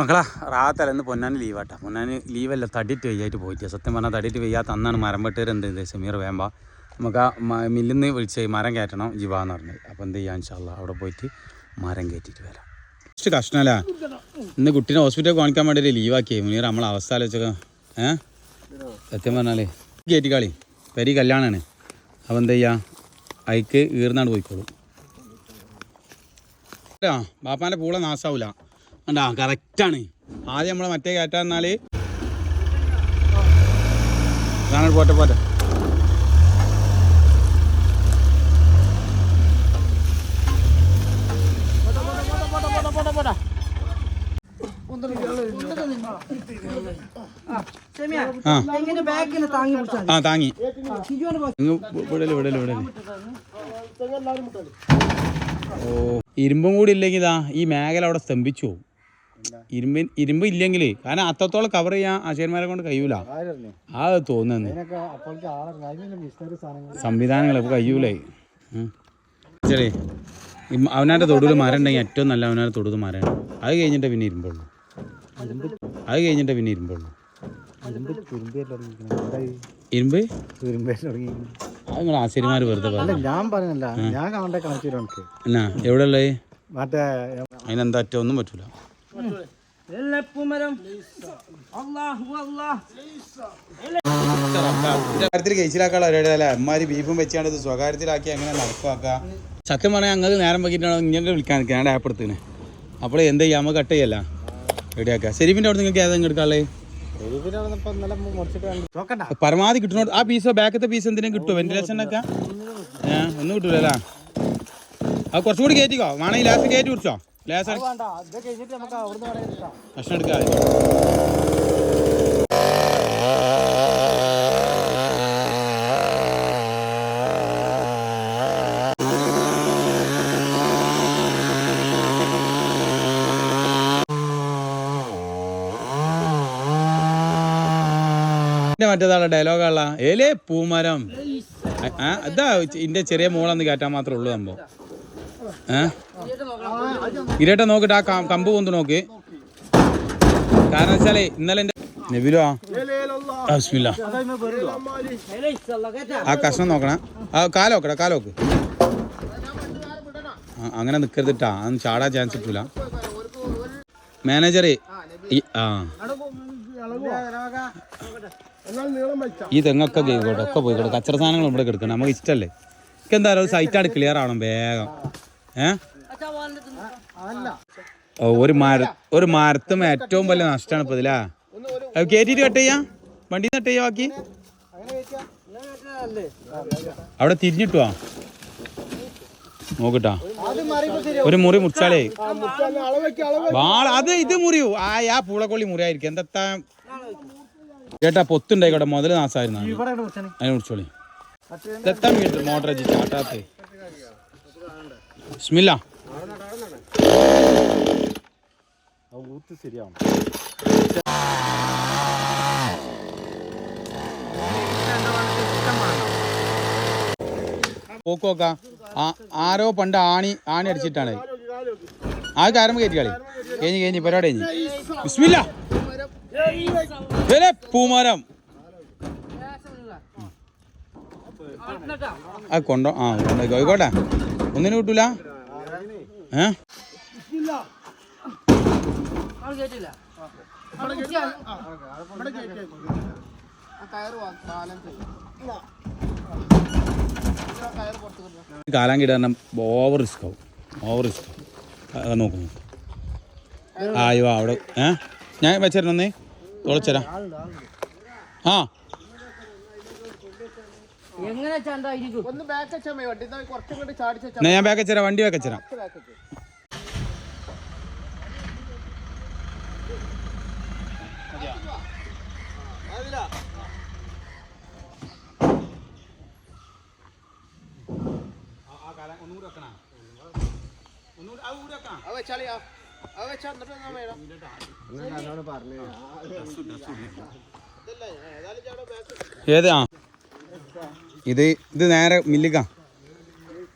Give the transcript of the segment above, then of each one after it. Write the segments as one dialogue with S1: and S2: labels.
S1: മക്കളാ റാത്തല്ല ഇന്ന് പൊന്നാന് ലീവാട്ടാ. പൊന്നാന് ലീവല്ല തടിയിട്ട് വയ്യായിട്ട് പോയിട്ട് സത്യം പറഞ്ഞാൽ തടിയിട്ട് വയ്യാത്ത അന്നാണ് മരം വെട്ടേരുണ്ട് ചെയ്തത് സമീർ വേമ്പ. നമുക്ക് ആ മില്ലിൽ നിന്ന് വിളിച്ച് മരം കയറ്റണം ജിവാന്ന് പറഞ്ഞത് അപ്പോൾ എന്ത് ചെയ്യാൻ ഇൻഷാല്ല അവിടെ പോയിട്ട് മരം കയറ്റിയിട്ട് വരാം. കുറച്ച് കഷ്ണമല്ല ഇന്ന് കുട്ടീനെ ഹോസ്പിറ്റലിൽ കാണിക്കാൻ വേണ്ടി ലീവാക്കിയേ. മുനീർ നമ്മളെ അവസ്ഥ ആലോചിച്ചൊക്കെ ഏ? സത്യം പറഞ്ഞാലേ. കയറ്റിക്കാളി. പെരി കല്യാണമാണ് അപ്പോൾ എന്ത് ചെയ്യുക അയക്ക് ഈർന്നാണ്ട് പോയിക്കോളും. ബാപ്പാന്റെ പൂള നാശാവൂല കണ്ടാ? കറക്റ്റാണ്. ആദ്യം നമ്മൾ മറ്റേ കയറ്റാ എന്നാൽ അതാണ് പോട്ടെ പോട്ടെ.
S2: താങ്ങി.
S1: ഓ ഇരുമ്പും കൂടി ഇല്ലെങ്കിൽ ഈ മേഖല അവിടെ സ്തംഭിച്ചു പോകും. ഇരുമ്പ് ഇരുമ്പ് ഇല്ലെങ്കിൽ കാരണം അത്രത്തോളം കവർ ചെയ്യാൻ ആശയന്മാരെ കൊണ്ട് കഴിയൂല. ആ തോന്നുന്നു. സംവിധാനങ്ങൾ ഇപ്പൊ കഴിയൂലേ. ശരി. അവനാന്റെ തൊടുവിൽ മരം ഉണ്ടെങ്കിൽ ഏറ്റവും നല്ല അവനാന്റെ തൊടുത് മരമാണ് അത് കഴിഞ്ഞിട്ട് പിന്നെ ഇരുമ്പുള്ളൂ. അത് കഴിഞ്ഞിട്ട് പിന്നെ ഇരുമ്പുള്ളൂ. ഇരുമ്പ്? അത് നിങ്ങൾ ആശയന്മാർ വെറുതെ പറഞ്ഞു
S3: ഞാൻ പറഞ്ഞല്ല. ഞാൻ കാണിച്ചു തരാം
S1: എവിടെ ഉള്ളത്
S3: മറ്റേ
S1: അതിനെന്താ ഒന്നും പറ്റൂല. സ്വകാര്യത്തിൽ കഴിച്ചിലാക്കാനുള്ള പരിപാടി അല്ലേ? അമ്മാര് ബീഫും വെച്ചാണ്ട് ഇത് സ്വകാര്യത്തിലാക്കി അങ്ങനെ നടപ്പാക്കുക സത്യം പറഞ്ഞാൽ ഞങ്ങൾക്ക് നേരം വൈകിട്ടാണോ ഇങ്ങനെ വിളിക്കാൻ നിൽക്കുക ഞാൻ ആപ്പ് എടുത്തിന് അപ്പോൾ എന്ത് ചെയ്യാം? നമ്മൾ കട്ട് ചെയ്യല്ല. റെഡിയാക്കുക സെരീഫിന്റെ അവിടെ നിങ്ങൾക്ക് ഏതെങ്കിലും എടുക്കാളേ പരമാവധി കിട്ടണോ ആ പീസോ ബാക്കത്തെ പീസ് എന്തിനും കിട്ടുമോ വെന്റിലേഷനൊക്കെ ഏഹ് ഒന്നും കിട്ടൂലല്ലേ അത് കുറച്ചും കൂടി കയറ്റിക്കോ വേണമെങ്കിൽ ലാസ്റ്റ് കയറ്റി കുറിച്ചോ
S3: പറയാം
S1: ഭക്ഷണം എടുക്കാം. മറ്റേതാണ് ഡയലോഗാള ഏലേ പൂമരം. ആ ഇതാ ഇന്റെ ചെറിയ മോളന്ന് കയറ്റാൻ മാത്രമേ ഉള്ളൂ സംഭവം. ഏ? ഇരട്ട നോക്കിട്ട് ആ കമ്പ് പൊന്ത് നോക്ക്. കാരണം വെച്ചാലേ ഇന്നലെ എന്റെ നബിലോ ആ ബിസ്മില്ല. ആ കഷ്ണം നോക്കണ. ആ കാലോക്കട കാലോക്ക് അങ്ങനെ നിക്കരുതിട്ടാ അന്ന് ചാടാൻ ചാൻസ് കിട്ടൂല. മാനേജറെ ആ. ഈ തെങ്ങൊക്കെ കേൾക്കോട്ടെ ഒക്കെ പോയിക്കോട്ടെ. കച്ചറ സാധനങ്ങൾ ഇവിടെ കിടക്കണം നമുക്ക് ഇഷ്ടമല്ലേ എനിക്ക് എന്തായാലും സൈറ്റാണ് ക്ലിയർ ആവണം വേഗം. ഏ? ഓ, ഒരു മര ഒരു മരത്തും ഏറ്റവും വലിയ നഷ്ടമാണ് ഇപ്പൊ ഇതിലാ. കേറ്റിട്ട് കയറ്റിട്ട് കട്ട് ചെയ്യാം. വണ്ടി കട്ട് ചെയ്യാം ബാക്കി. അവിടെ തിരിഞ്ഞിട്ടുവാ നോക്കട്ടാ ഒരു മുറി മുറിച്ചാലേ. വാള അത് ഇത് മുറിയൂ. ആ ആ പൂളക്കൊള്ളി മുറിയായിരിക്കും. എന്താ ചേട്ടാ പൊത്തുണ്ടായിക്കോട്ടെ. മുതൽ
S3: നാസായിരുന്നു
S1: അതിനെ മുറിച്ചോളി. ഇതെത്താൻ മോട്ടർ വെച്ച് ചാട്ടാത്ത്. സ്മില്ല
S3: ഊത്ത് ശരിയാവും
S1: പോക്കോക്ക ആരോ പണ്ട് ആണി ആണി അടിച്ചിട്ടാണ്. ആ കാരം കയറ്റി കളി? കഴിഞ്ഞ് കഴിഞ്ഞ് പരിപാടി കഴിഞ്ഞ്. പൂമരം. ആ കൊണ്ടോ ആ കൊണ്ടോ ആയിക്കോട്ടെ. ഒന്നിനും കിട്ടൂല. ഏ? കാലാൻ കിടാൻ ഓവർ റിസ്ക് ആവും. ഓവർ റിസ്ക് ആവും. നോക്കുന്നു ആയോ അവിടെ ഏ? ഞാൻ വെച്ചിരുന്നേ തുളച്ചരാ. ആ.
S2: എങ്ങനെ
S3: ഒന്ന് ബാക്ക് വെച്ചാൽ മതി വണ്ടി. കുറച്ചും കൂടി ചാടിച്ച
S1: എന്നാ ഞാൻ ബാക്ക് വെച്ചരാം വണ്ടി ബാക്ക് വെച്ചരാം. ഏത് ആ ഇത് ഇത് നേരെ മില്ലിക്ക.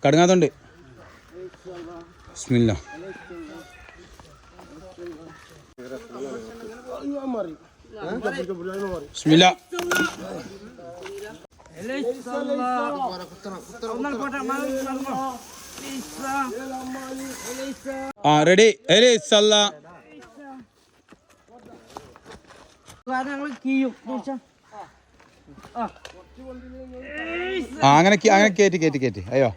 S1: കടുങ്ങാത്തോണ്ട്. സ്മില്ല ബിസ്മില്ലാ. ആ റെഡി. അല്ലേ സല്ല
S2: ഞങ്ങൾ കീയും. ആ.
S1: ആ അങ്ങനെ അങ്ങനെ കയറ്റി കയറ്റി കയറ്റി അയ്യോ.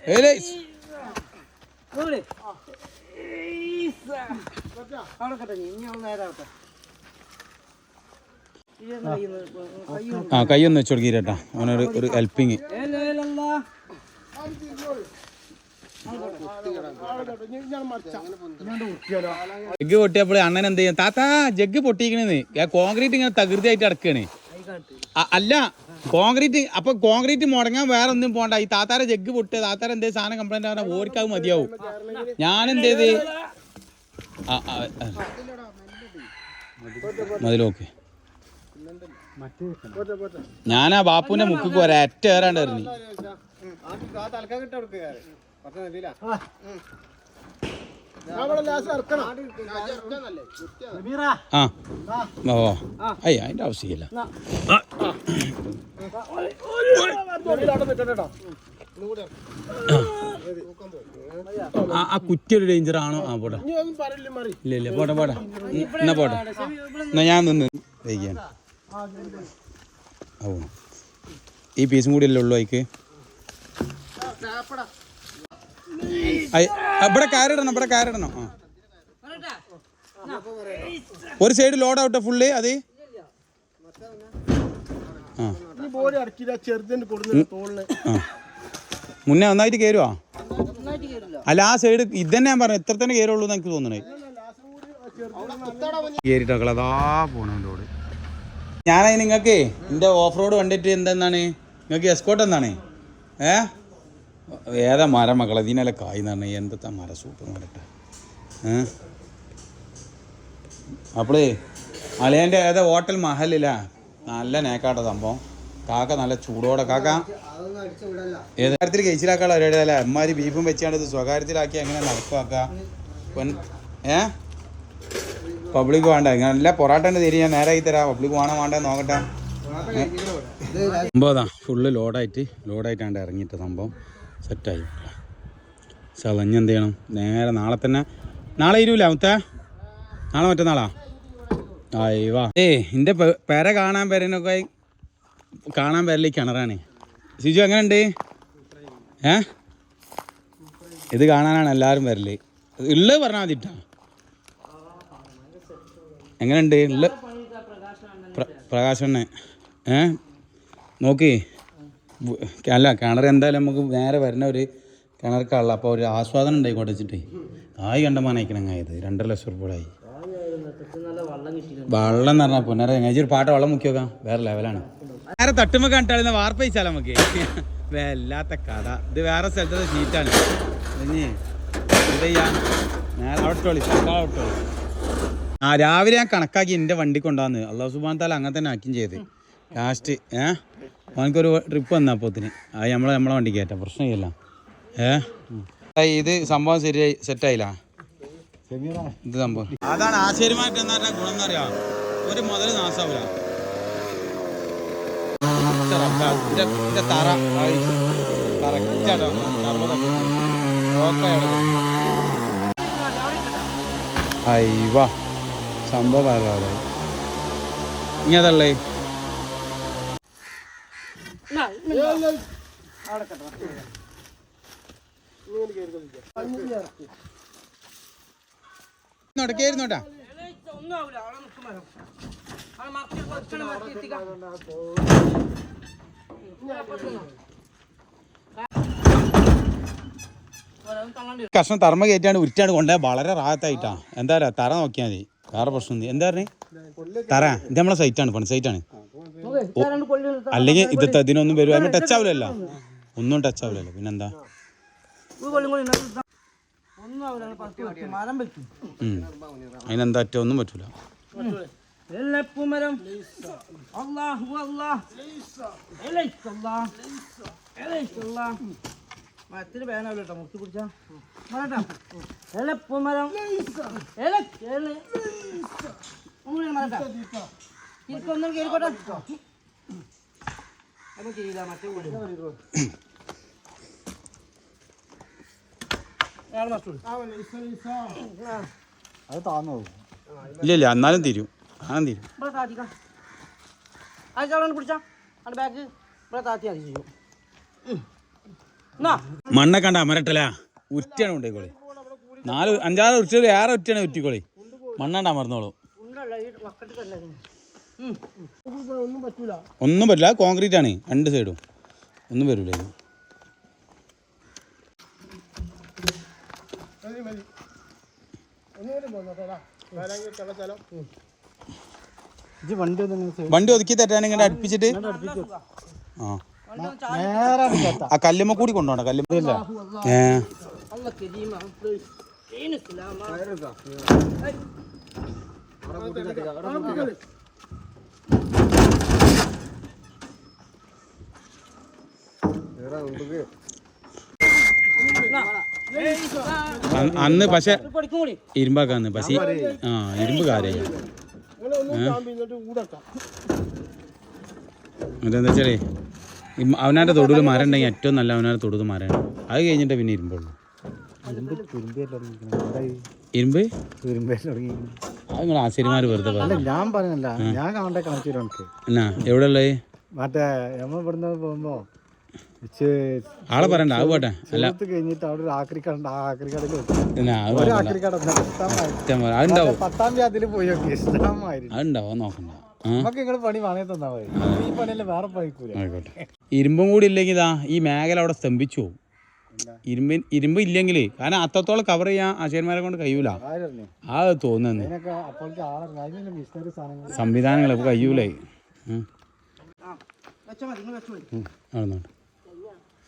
S1: ആ കൈ ഒന്ന് വെച്ച് കൊടുക്കിരട്ടാ അവനൊരു ഒരു ഹെൽപ്പിങ് ജഗ് പൊട്ടിയപ്പോൾ അണ്ണൻ എന്ത് ചെയ്യും? താത്താ ജഗ് പൊട്ടിക്കണെന്ന് കോൺക്രീറ്റ് ഇങ്ങനെ തകൃതിയായിട്ട് അടക്കണേ. അല്ല കോൺക്രീറ്റ് അപ്പൊ കോൺക്രീറ്റ് മുടങ്ങാൻ വേറെ ഒന്നും പോണ്ട ഈ താത്താര ജഗ് പൊട്ട് താത്താര എന്തേ സാധനം കംപ്ലൈന്റ് ആവാൻ ഓർക്കാവ് മതിയാവും ഞാൻ എന്തേത്. മതിലോക്കെ ഞാൻ ആ ബാപ്പുവിന്റെ മുക്കിക്ക് ഒരറ്റ ഏറാണ്ട് എറിഞ്ഞു ആ. ഓ അയ്യ അതിന്റെ ആവശ്യമില്ല. ആ. ആ. കുറ്റി ഒരു ഡേഞ്ചർ ആണോ ആ പോട്ടെ ഇല്ല ഇല്ല പോട്ടെ പോട്ടെ എന്നാ പോട്ടെ എന്നാ ഞാൻ നിന്ന് വൈകിയാണ് ഓ ഈ പീസും കൂടി അല്ലേ ഉള്ളൂ അതിക്ക് അയ്- ആ, ഇവിടെ കയറിടണം ഇവിടെ കയറിടണം ആ. ഒരു സൈഡ് ലോഡ് ആവട്ടെ ഫുള്ള് അത്. മുന്നേ നന്നായിട്ട് കയറുവാ അല്ല ആ സൈഡ് ഇതന്നെ ഞാൻ പറഞ്ഞു ഇത്ര തന്നെ കയറുള്ളൂ എന്ന് എനിക്ക് തോന്നണേ. കയറിട്ടോക്കളെ അതാ ഞാനത് നിങ്ങൾക്ക് എന്റെ ഓഫ് റോഡ് കണ്ടിട്ട് എന്താണ് നിങ്ങൾക്ക് എസ്കോട്ട് എന്താണ്? ഏ? ഏതാ മരം മക്കളെ ഇതിനെ കായ് എന്ന് പറഞ്ഞാൽ എന്തത്തെ മരം? സൂപ്പർ മരട്ടെ അപ്പോളേ അളിയന്റെ ഏതാ ഹോട്ടൽ മഹലില്ല നല്ല നേക്കാട്ട സംഭവം. കാക്ക നല്ല ചൂടോടെ കാക്ക. ഏത് കാര്യത്തിൽ അവരുടെ അല്ലേ? അമ്മാര് ബീഫും വെച്ചാണ്ട് ഇത് സ്വകാര്യത്തിലാക്കി എങ്ങനെ നടക്കുവാക്ക ഏ? പബ്ലിക് വേണ്ട. ഇങ്ങനെ നല്ല പൊറാട്ടന്റെ തിരി ഞാൻ നേരാക്കി തരാം. പബ്ലിക് വേണോ വേണ്ട നോക്കട്ടെ. സംഭവം ഫുള്ള് ലോഡായിട്ട് ലോഡായിട്ടാണ്ട് ഇറങ്ങിയിട്ട് സംഭവം. സെറ്റായി ചതഞ്ഞ് എന്ത് ചെയ്യണം? നേരെ നാളെ തന്നെ നാളെ ഇരുവില്ല മുത്തേ? നാളെ മറ്റന്നാളാ? അയ്യവാ ഏ എന്റെ പെര കാണാൻ പേരനൊക്കെ കാണാൻ പേരല്ലേ കിണറാണ്. സിജു എങ്ങനെയുണ്ട്? ഏ? ഇത് കാണാനാണ് എല്ലാവരും വരൽ. ഉള്ളത് പറഞ്ഞാൽ മതി ഇട്ടാ എങ്ങനെയുണ്ട്? ഉള്ള പ്രകാശണ്ണ ഏ? നോക്കി. അല്ല കിണർ എന്തായാലും നമുക്ക് നേരെ വരുന്ന ഒരു കിണർക്കാണല്ലോ. അപ്പോൾ ഒരു ആസ്വാദനം ഉണ്ടായിക്കോട്ടെ വെച്ചിട്ടേ. ആയി കണ്ടമാനായിക്കണങ്ങായത് രണ്ടര ലക്ഷം
S2: നല്ല വെള്ളം
S1: എന്ന് പറഞ്ഞാൽ പുനരെ ഒരു പാട്ട് വെള്ളം മുക്കി നോക്കാം. വേറെ ലെവലാണ്. നേരെ തട്ടുമ്പോ കണ്ടാളുന്ന വാർപ്പ് വെച്ചാലോ നമുക്ക്. വല്ലാത്ത കഥ. ഇത് വേറെ സ്ഥലത്തെ ഷീറ്റാണ്. ആ രാവിലെ ഞാൻ കണക്കാക്കി എന്റെ വണ്ടി കൊണ്ടുവന്ന് അള്ളാഹു സുബാൻ താല അങ്ങനെ തന്നെ ആക്കിയും ചെയ്ത്. ലാസ്റ്റ് ഏ? അവനക്കൊരു ട്രിപ്പ് വന്നാ അപ്പോത്തിന്. അത് നമ്മളെ നമ്മളെ വണ്ടി കയറ്റാം. പ്രശ്നമില്ല. ഏ? ഇത് സംഭവം ശരിയായി സെറ്റായില്ല. ഇത് സംഭവം. അതാണ് ആശ്ചര്യമായിട്ട് എന്താ പറഞ്ഞാൽ ഗുണം എന്നറിയാം ഒരു മുതൽ നാശാവില്ല തറ. കറക്റ്റാട്ടോ അയ്യവാ സംഭവം ഇനി അതല്ലേ?
S2: ഒന്നും ആവില്ല അവിടെ നിൽക്കും മരം അവിടെ മറത്തി കുറച്ചുകൂടെ മറത്തി എത്തിക്കാം
S1: കഷ്ണം തറമ കയറ്റാണ് ഉരുറ്റാണ് കൊണ്ടേ വളരെ റാഹത്തായിട്ടാ. എന്താ പറയാ തറ നോക്കിയാൽ മതി. വേറെ പ്രശ്നം എന്താ പറഞ്ഞേ? തറ. ഇത് നമ്മളെ സൈറ്റാണ് പണി സൈറ്റാണ് അല്ലെങ്കിൽ ഇത് ഇതിനൊന്നും വരും അതിന് ടച്ച് ആവില്ലല്ലോ. ഒന്നും ടച്ച് ആവില്ലല്ലോ. പിന്നെന്താ. അതിനെന്താ അറ്റ ഒന്നും പറ്റൂല.
S2: മരത്തിന് കേട്ടോ പിടിച്ചാ. എലപ്പുമരം ഇരിക്കൊന്നും മറ്റേ കൂടി അയാൾ മറ്റു
S3: അത് താന്നു
S1: ഇല്ല ഇല്ല എന്നാലും തീരും. അങ്ങനെ തീരും. മണ്ണെ കണ്ട അമരട്ടല ഉറ്റാണ് കൊണ്ടേക്കോളി നാല് അഞ്ചാറ് ഉച്ച ഏറെ ഉറ്റാണ് ഉറ്റിക്കോളി മണ്ണാണ്ട് അമർന്നോളൂ
S2: ഒന്നും
S1: പറ്റില്ല കോൺക്രീറ്റ് ആണ്. രണ്ട് സൈഡും ഒന്നും വരൂല
S3: വണ്ടി
S1: ഒതുക്കി തരാൻ ഇങ്ങനെ അടുപ്പിച്ചിട്ട്? ആ. ആ കല്ലുമ്മ കൂടി കൊണ്ടുപോണ കല്ലുമ്മ ഏ. ഏ അന്ന് പക്ഷെ ഇരുമ്പാക്കാന്ന് പക്ഷെ ആ ഇരുമ്പ് കാര്യ മറ്റെന്താ വെച്ചാലേ അവനാന്റെ തൊടുവിൽ മരം ഉണ്ടെങ്കിൽ ഏറ്റവും നല്ല അവനാന്റെ തൊടുത് മരമാണ് അത് കഴിഞ്ഞിട്ടേ പിന്നെ ഇരുമ്പുള്ളൂ. ഇരുമ്പ് അത് നിങ്ങൾ ആശാരിമാർ വെറുതെ
S3: ഞാൻ പറഞ്ഞല്ല ഞാൻ കാണണ്ട കണക്ട് ചെയ്തു
S1: എന്നാ എവിടെ ഉള്ളത്
S3: മറ്റേ നമ്മൾ ഇവിടുന്ന് പോകുമ്പോ ഇച്ച്
S1: ആളെ പറയണ്ട അത് പോട്ടെ. അല്ല.
S3: കഴിഞ്ഞിട്ട് അവിടെ ഒരു ആക്രി കട ആക്രി കടയിൽ പത്താം തീയതി പോയി നോക്കി. ഇഷ്ടമായിരുന്നു
S1: അതുണ്ടാവും നോക്കണ്ട. ഇരുമ്പും കൂടി ഇല്ലെങ്കിൽ ഇതാ ഈ മേഖല അവിടെ സ്തംഭിച്ചു പോകും ഇരുമ്പ് ഇരുമ്പ് ഇല്ലെങ്കിൽ കാരണം അത്രത്തോളം കവർ ചെയ്യാൻ ആശയന്മാരെ കൊണ്ട് കഴിയൂല. ആ തോന്നുന്നു. സംവിധാനങ്ങൾ ഇപ്പോൾ കഴിയൂലേ. ഉം.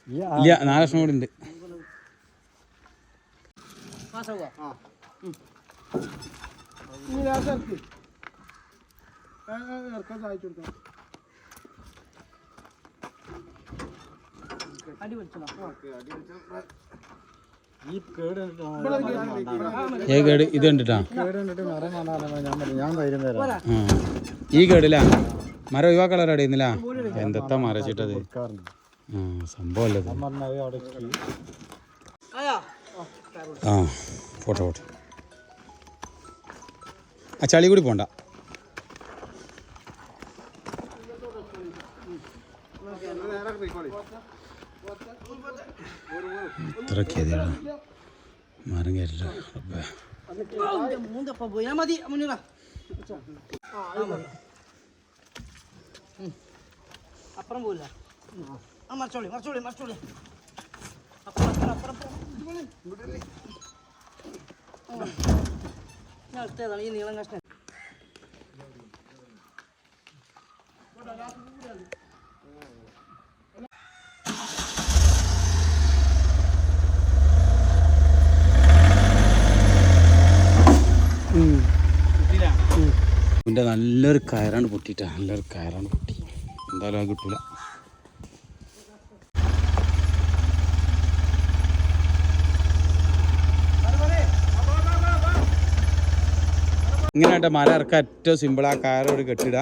S1: ഇല്ല നാല് ലക്ഷം കൂടി ഉണ്ട് ഏ കേട്? ഇത് കണ്ടിട്ടാ? ഈ കേടില്ല മരം ഒഴിവാക്കളർ അവിടെ ഇന്നില്ല എന്തെത്താ മരച്ചിട്ടത് സംഭവമല്ലേ ആ ആ ചളി കൂടി പോണ്ട. മരം
S2: മൂന്നപ്പം പോയാ മതി. മുന്നില അപ്പുറം പോയില്ല ആ മറിച്ചോളി മറിച്ചോളി മറച്ചോളി. അപ്പുറം അപ്പുറം അപ്പുറം. ഞാൻ എടുത്തതാണ് ഈ നീളം കഷ്ണം.
S1: നല്ലൊരു കയറാണ് പൊട്ടിയിട്ടാ. നല്ലൊരു കയറാണ് പൊട്ടി. എന്തായാലും അത് കിട്ടൂല. ഇങ്ങനെ ആയിട്ട് മല ഇറക്കാൻ ഏറ്റവും സിമ്പിൾ ആ. കയറോട് കെട്ടിടുക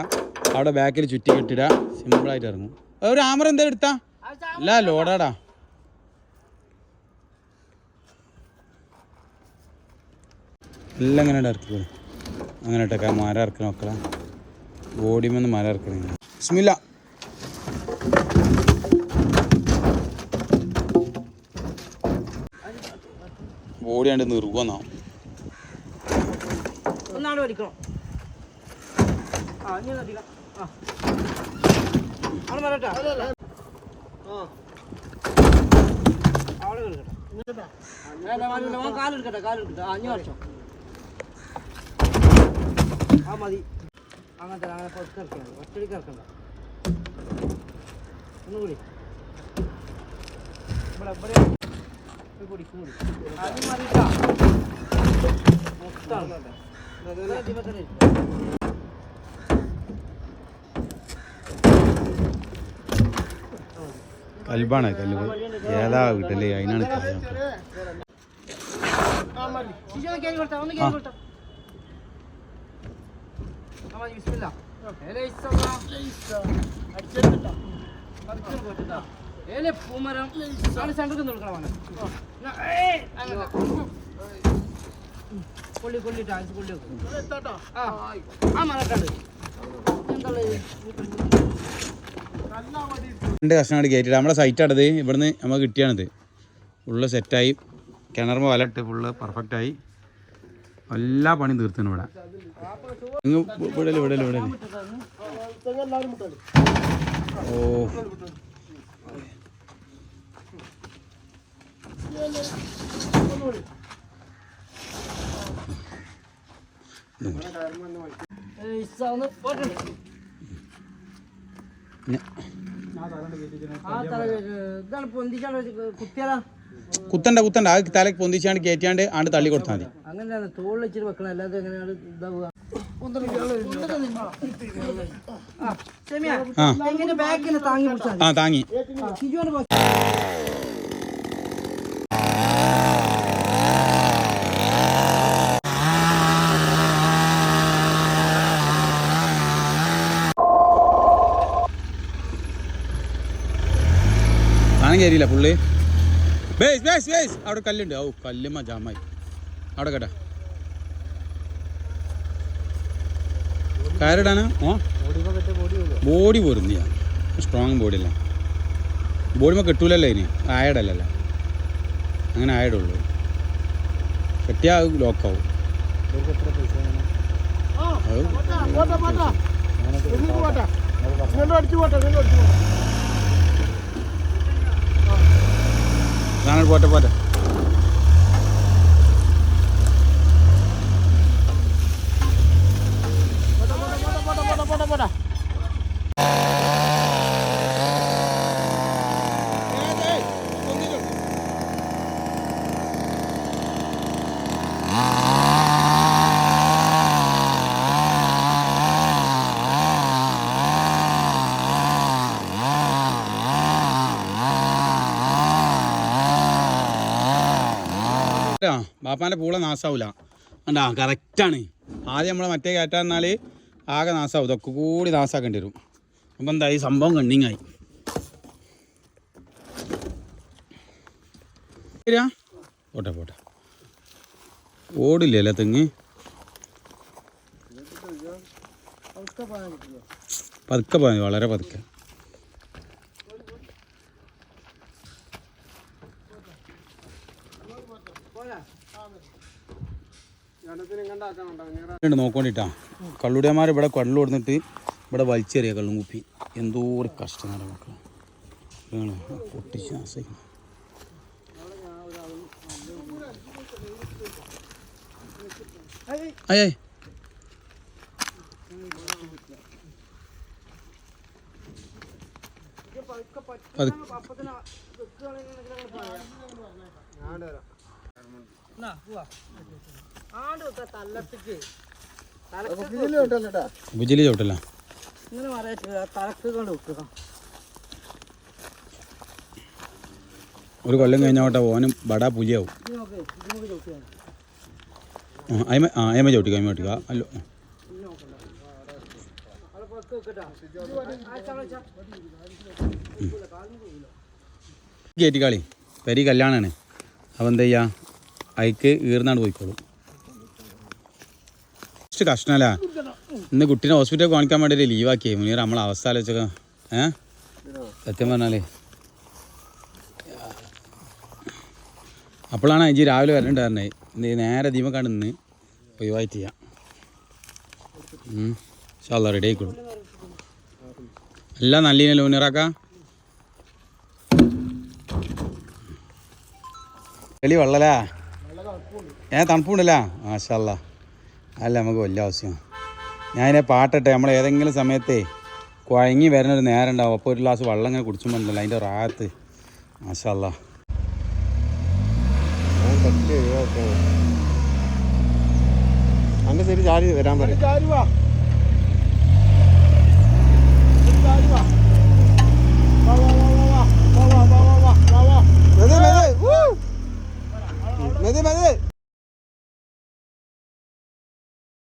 S1: അവിടെ ബാക്കിൽ ചുറ്റി കെട്ടിടുക സിമ്പിളായിട്ട് ഇറങ്ങും. ഒരു ആമർ എന്താ എടുത്താ? അല്ല ലോഡാടാ എല്ലാം ഇങ്ങനെ ഇറക്കി അങ്ങനെ ഇട്ടൊക്കെ. മരം ഇറക്കണം മക്കളെ. ഓടിമെന്ന് മരം ഇറക്കണ. സ്മില്ല ഓടിയാണ്ട് നിർവന്നാവും
S2: ഒന്നാട് വലിക്കണം. ആ ഇനി അടിക്കാം ആ. അവിടെ വരട്ടെ. അവിടെ എടുക്കട്ടെ കാലെടുക്കട്ടെ കാലെടുക്കട്ടെ ആ അഞ്ഞു വർഷം ആ മതി. അങ്ങനത്തെ അങ്ങനെ പുറത്ത് ഇറക്കിയാൽ ഒറ്റടിക്ക് ഇറക്കണ്ട. ഒന്നുകൂടി ഇവിടെ ഇവിടെ. കൂടി കൂടി. അത് മതിട്ടാ മൊത്തമാണ്
S1: കൽബാണ് കൽബ് ഏതാ കിട്ടല്ലേ അതിനാണ്
S2: പൂമരം നിൽക്കണം അവനെ ഏയ്, അങ്ങനെ. കൊള്ളി കൊള്ളി വെക്കും. ആ ആ മരക്കാട് എന്താ
S1: രണ്ട് കഷ്ണമാണ് കയറ്റിട്ട് നമ്മളെ അടുത്ത് ഇവിടുന്ന് നമുക്ക് കിട്ടിയാണിത്. ഫുള്ള് സെറ്റായി കിണറുമ്പോൾ വലട്ട് ഫുള്ള് പെർഫെക്റ്റായി എല്ലാ പണിയും തീർത്തുന്നു ഇവിടെ. വിടൽ വിടൽ വിടൽ. ഓ.
S2: ഒന്ന് പോട്ടെ
S1: ഞ-
S2: ആ തല ഇതാണ് പൊന്തിച്ചാണ് കുത്തിയാലാ
S1: കുത്തണ്ട കുത്തണ്ട. ആ തലക്ക് പൊന്തിച്ചാണ്ട് കയറ്റിയാണ്ട് ആണ്ട് തള്ളി കൊടുത്താൽ മതി.
S2: അങ്ങനെയാണ് തോളിൽ വെച്ചിട്ട് വെക്കണം അല്ലാതെ എങ്ങനെയാണ് ഇതാവുക? ആ, താങ്ങി
S1: ആ സാധനം കയറിയില്ല പുള്ളി. Base base base. അവിടെ കല്ലുണ്ട്. ഓ കല്ലുമ്മ ജാമായി. അവിടെ കേട്ടാ. കയറിടാനാ ഓ. ബോഡി പോരുന്നില്ല സ്ട്രോങ് ബോഡി അല്ല? ബോഡിമ കിട്ടൂലല്ലോ ഇനി. ആയടല്ലല്ല അങ്ങനെ ആയടുള്ളൂ കെട്ടിയാ ലോക്കാവും. സാധനം പോട്ടെ പോട്ടെ. ആ ബാപ്പാന്റെ പൂള നാശാവില്ല കണ്ടാ കറക്റ്റാണ് ആദ്യം നമ്മൾ മറ്റേ കയറ്റാന്നാൽ ആകെ നാശാവും ഇതൊക്കെ കൂടി നാശാക്കേണ്ടി വരും. അപ്പം എന്തായി? സംഭവം കണ്ണിങ്ങായി ശരിയാ? പോട്ടെ പോട്ടെ. ഓടില്ലല്ലേ തെങ്ങ്? പതുക്കെ പോയി വളരെ പതുക്കെ. നോക്കോണ്ടിട്ടാ. കള്ളുടിയന്മാർ ഇവിടെ കള്ളു കൊടുത്തിട്ട് ഇവിടെ വലിച്ചെറിയ കള്ളും കുപ്പി എന്തോ ഒരു കഷ്ടം പൊട്ടിച്ച് നാശം അയ്യേ
S2: ഞാൻ പോവാ.
S1: ബുജിലി ചവിട്ടല്ല
S2: ഇങ്ങനെ പറയാ തലക്ക് കൊണ്ട് വെക്കുക.
S1: ഒരു കൊല്ലം കഴിഞ്ഞോട്ടെ ഓനും ബടാ പുലിയാവും. അയമ ആ അയമ ചവിട്ടിക്കുക അല്ലോ. കയറ്റിക്കാളി പെരി കല്യാണമാണ് അപ്പം എന്താ ചെയ്യുക അയക്ക് ഈർന്നാണ്ട് പോയിക്കോളും. കുറച്ച് കഷ്ണമല്ല ഇന്ന് കുട്ടീനെ ഹോസ്പിറ്റലിൽ കാണിക്കാൻ വേണ്ടിയിട്ട് ലീവാക്കിയേ മുനീർ നമ്മളെ അവസ്ഥ ആലോചിച്ചൊക്കെ. ഏ? സത്യം പറഞ്ഞാലേ. അപ്പോഴാണ് അജി രാവിലെ വരണ്ടായിരുന്നേ ഇന്ന് നേരെ ദീപക്കാണ്ട് നിന്ന് ഒഴിവായിട്ട് ചെയ്യാം. ഷാല്ല റെഡി ആയിക്കോളും. എല്ലാം നല്ലീനല്ലോ മുന്നേറാക്ക ചെളി വെള്ളലാ ഏ തണുപ്പുണ്ടല്ലോ? മാഷല്ല അല്ല നമുക്ക് വലിയ ആവശ്യമാണ് ഞാനിനെ പാട്ടിട്ടെ നമ്മൾ ഏതെങ്കിലും സമയത്തേ കുഴങ്ങി വരുന്നൊരു നേരം ഉണ്ടാവും അപ്പോൾ ഒരു ഗ്ലാസ് വെള്ളം ഇങ്ങനെ കുടിച്ചുമ്പോൾ ഉണ്ടല്ലോ അതിന്റെ റാത്ത് മാഷല്ല
S3: അന്റെ ശരി ചാടി വരാൻ പറയും മെതി മെതി മെതി മെതി